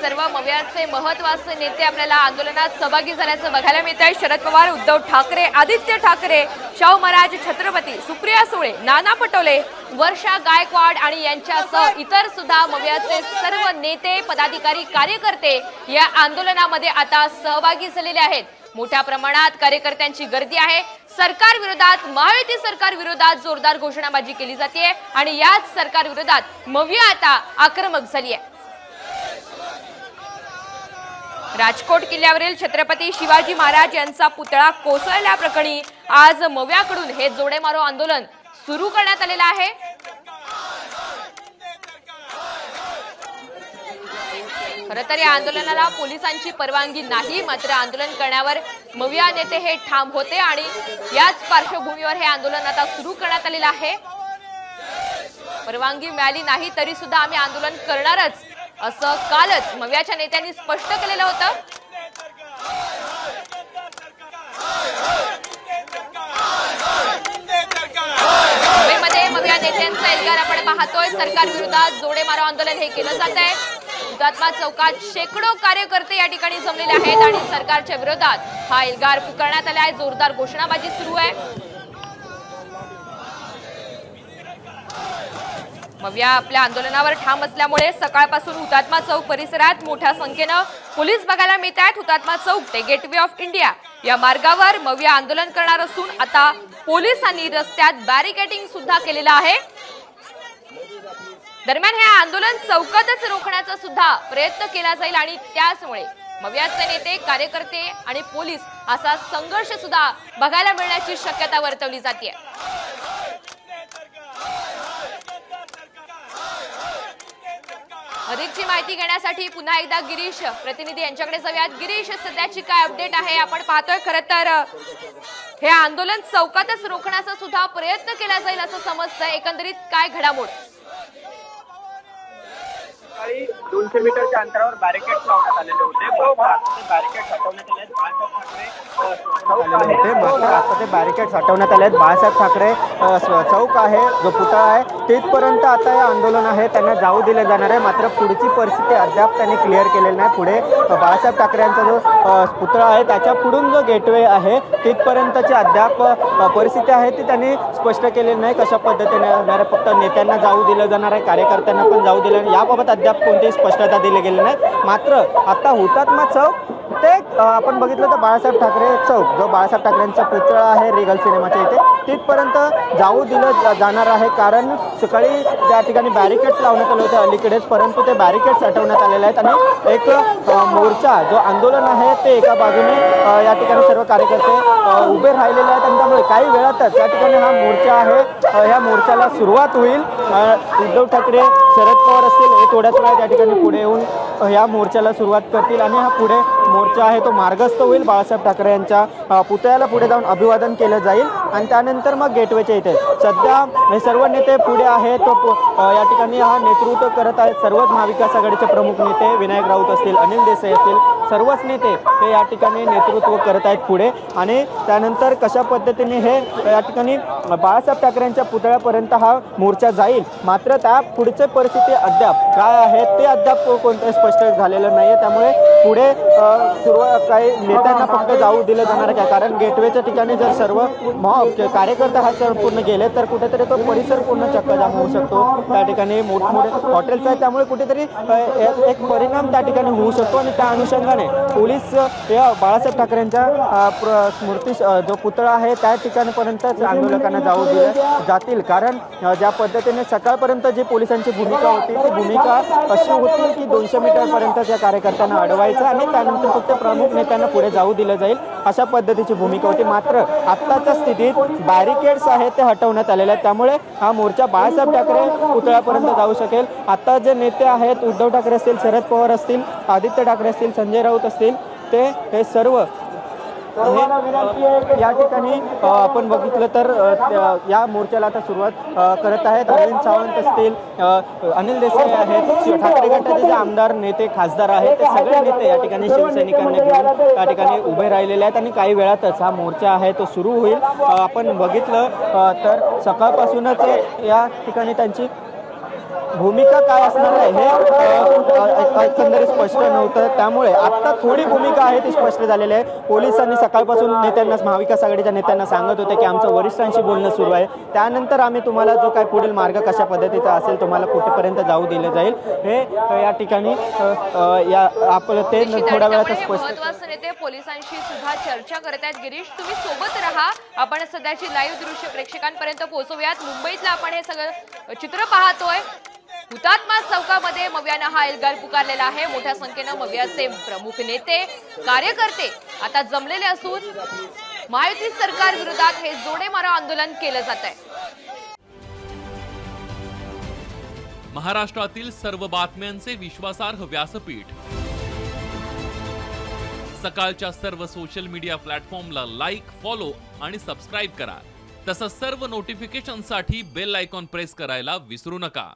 सर्व मव्याचे महत्त्वाचे नेते आपल्याला आंदोलनात सहभागी झाल्याचं बघायला मिळत आहे शरद पवार उद्धव ठाकरे आदित्य ठाकरे शाहू महाराज छत्रपती सुप्रिया सुळे नाना पटोले वर्षा गायकवाड आणि यांच्यासह इतर सुद्धा मव्याचे सर्व नेते पदाधिकारी कार्यकर्ते या आंदोलनामध्ये आता सहभागी झालेले आहेत. मोठ्या प्रमाणात कार्यकर्त्यांची गर्दी आहे. सरकार विरोधात महायुती सरकार विरोधात जोरदार घोषणाबाजी केली जाते आणि याच सरकार विरोधात मविया आता आक्रमक झाली आहे राजकोट किल्ल्यावरील छत्रपती शिवाजी महाराज यांचा पुतळा कोसळल्याप्रकरणी आज मव्याकडून हे जोडे मारो आंदोलन सुरू करण्यात आलेलं आहे. खरं तर या आंदोलनाला पोलिसांची परवानगी नाही मात्र आंदोलन करण्यावर मविया नेते हे ठाम होते आणि याच पार्श्वभूमीवर हे आंदोलन आता सुरू करण्यात आलेलं आहे. परवानगी मिळाली नाही तरी सुद्धा आम्ही आंदोलन करणारच. असं कालच मव्याच्या नेत्यांनी स्पष्ट केलेलं होतं. मुंबईमध्ये मग या नेत्यांचा एल्गार आपण पाहतोय. सरकार विरोधात जोडेमारो आंदोलन हे केलं जात आहे. हुतात्मा चौकात शेकडो कार्यकर्ते या ठिकाणी जमलेले आहेत आणि सरकारच्या विरोधात हा एल्गार पुकारण्यात आला आहे जोरदार घोषणाबाजी सुरू आहे. मविया आपल्या आंदोलनावर ठाम असल्यामुळे सकाळपासून हुतात्मा चौक परिसरात मोठ्या संख्येनं पोलीस बघायला मिळत आहेत हुतात्मा चौक ते गेटवे ऑफ इंडिया या मार्गावर मव्या आंदोलन करणार असून आता पोलिसांनी रस्त्यात बॅरिकेडिंग सुद्धा केलेलं आहे. दरम्यान हे आंदोलन चौकातच रोखण्याचा सुद्धा प्रयत्न केला जाईल आणि त्याचमुळे मव्याचे नेते कार्यकर्ते आणि पोलीस असा संघर्ष सुद्धा बघायला मिळण्याची शक्यता वर्तवली जाते अधिकची माहिती घेण्यासाठी पुन्हा एकदा गिरीश प्रतिनिधी यांच्याकडे जाऊयात. गिरीश सध्याची काय अपडेट आहे? आपण पाहतोय खरं तर हे आंदोलन चौकातच रोखण्याचा सुद्धा प्रयत्न केला जाईल असं समजतंय. एकंदरीत काय घडामोड? सकाळी दोनशे मीटरच्या अंतरावर बॅरिकेड लावण्यात आलेले होते. बॅरिकेड हटवण्यात आले मात्र आता ते बॅरिकेड हटवण्यात आले आहेत. बाळासाहेब ठाकरे चौक आहे. जो पुतळा आहे तिथपर्यंत आता हे आंदोलन आहे. त्यांना जाऊ दिले जाणार आहे. मात्र पुढची परिस्थिती अद्याप त्यांनी क्लिअर केलेली नाही. पुढे बाळासाहेब ठाकरे यांचा जो पुतळा आहे त्याच्या पुढून जो गेटवे आहे तिथपर्यंतची अद्याप परिस्थिती आहे ती त्यांनी स्पष्ट केलेली नाही. कशा पद्धतीने फक्त नेत्यांना जाऊ दिलं जाणार आहे कार्यकर्त्यांना पण जाऊ दिलं नाही याबाबत अद्याप कोणतीही स्पष्टता दिली गेली नाही. मात्र आता हुतात्मा चौक ते आपण बघितलं तर बाळासाहेब ठाकरे चौक जो बाळासाहेब ठाकरेंचा पुतळा आहे रिगल सिनेमाच्या इथे तिथपर्यंत जाऊ दिलं जाणार आहे. कारण सकाळी त्या ठिकाणी बॅरिकेड्स लावण्यात आले होते अलीकडेच परंतु ते बॅरिकेड्स हटवण्यात आलेले आहेत. आणि एक मोर्चा जो आंदोलन आहे ते एका बाजूने या ठिकाणी सर्व कार्यकर्ते उभे राहिलेले आहेत. आणि त्यामुळे काही वेळातच या ठिकाणी हा मोर्चा आहे. ह्या मोर्चाला सुरुवात होईल. उद्धव ठाकरे शरद पवार असतील हे थोड्याच वेळा त्या ठिकाणी पुढे येऊन या मोर्चाला सुरुवात करतील आणि हा पुढे मोर्चा आहे तो मार्गस्थ होईल. बाळासाहेब ठाकरे यांच्या पुतळ्याला पुढे जाऊन अभिवादन केलं जाईल आणि त्यानंतर मग गेटवेच्या इथे. सध्या हे सर्व नेते पुढे आहेत. तो या ठिकाणी हा नेतृत्व करत आहेत. सर्वच महाविकास आघाडीचे प्रमुख नेते विनायक राऊत असतील अनिल देसाई असतील सर्वच नेते हे या ठिकाणी नेतृत्व करत आहेत पुढे. आणि त्यानंतर कशा पद्धतीने हे या ठिकाणी बाळासाहेब ठाकरेंच्या पुतळ्यापर्यंत हा मोर्चा जाईल? मात्र त्या पुढचे परिस्थिती अद्याप काय आहे ते अद्याप कोणतं स्पष्ट झालेलं नाही आहे त्यामुळे पुढे सुरुवात काही नेत्यांना फक्त जाऊ दिलं जाणार काय कारण गेटवेच्या ठिकाणी जर सर्व महा- कार्यकर्ते हा सर पूर्ण गेले तर कुठेतरी तो परिसर पूर्ण चक्काजाम होऊ शकतो. त्या ठिकाणी मोठमोठे हॉटेल्स आहेत. त्यामुळे कुठेतरी एक परिणाम त्या ठिकाणी होऊ शकतो. आणि त्या अनुषंगाने पोलीस या बाळासाहेब ठाकरेंच्या प्र- स्मृती जो पुतळा आहे त्या ठिकाणपर्यंतच आंदोलकांना जाऊ दिले जातील. कारण ज्या पद्धतीने सकाळपर्यंत जी पोलिसांची भूमिका होती ती भूमिका अशी होती की दोनशे मीटरपर्यंत या कार्यकर्त्यांना अडवाय व्हायचं आणि त्यानंतर फक्त प्रमुख नेत्यांना पुढे जाऊ दिलं जाईल. अशा पद्धतीची भूमिका होती. मात्र आत्ताच्या स्थितीत बॅरिकेड्स आहेत ते हटवण्यात आलेले आहेत. त्यामुळे हा मोर्चा बाळासाहेब ठाकरे पुतळ्यापर्यंत जाऊ शकेल. आत्ता जे नेते आहेत उद्धव ठाकरे असतील शरद पवार असतील आदित्य ठाकरे असतील संजय राऊत असतील ते हे सर्व हे या ठिकाणी आपण बघितलं तर या मोर्चाला आता सुरुवात करत आहेत. अरविंद सावंत असतील अनिल देसाई आहेत ठाकरे गटाचे जे आमदार नेते खासदार आहेत ते सगळे नेते या ठिकाणी शिवसैनिकांना घेऊन या ठिकाणी उभे राहिलेले आहेत आणि काही वेळातच हा मोर्चा आहे तो सुरू होईल. आपण बघितलं तर सकाळपासूनच या ठिकाणी त्यांची भूमिका काय असणार आहे हे एकंदरीत स्पष्ट नव्हतं. त्यामुळे आता थोडी भूमिका आहे ती स्पष्ट झालेली आहे. पोलिसांनी सकाळपासून नेत्यांना महाविकास आघाडीच्या नेत्यांना सांगत होते की आमचं वरिष्ठांशी बोलणं सुरू आहे. त्यानंतर आम्ही तुम्हाला जो काय पुढील मार्ग कशा पद्धतीचा असेल तुम्हाला कुठेपर्यंत जाऊ दिलं जाईल हे या ठिकाणी या आपलं ते थोड्या वेळात स्पष्ट नेते पोलिसांशी सुद्धा चर्चा करत आहेत. गिरीश तुम्ही सोबत राहा. आपण सध्याची लाईव्ह दृश्य प्रेक्षकांपर्यंत पोहोचवूयात. मुंबईतलं आपण हे सगळं चित्र पाहतोय. हुतात्मा चौकामध्ये मव्यानं हा एल्गार पुकारलेला आहे. मोठ्या संख्येनं मव्याचे प्रमुख नेते कार्यकर्ते आता जमलेले असून महायुती सरकार विरोधात हे जोडे मारा आंदोलन केलं जात आहे. महाराष्ट्रातील सर्व बातम्यांचे विश्वासार्ह व्यासपीठ. सकाळच्या सर्व सोशल मीडिया प्लॅटफॉर्मला लाईक फॉलो आणि सबस्क्राईब करा. तसंच सर्व नोटिफिकेशनसाठी बेल आयकॉन प्रेस करायला विसरू नका.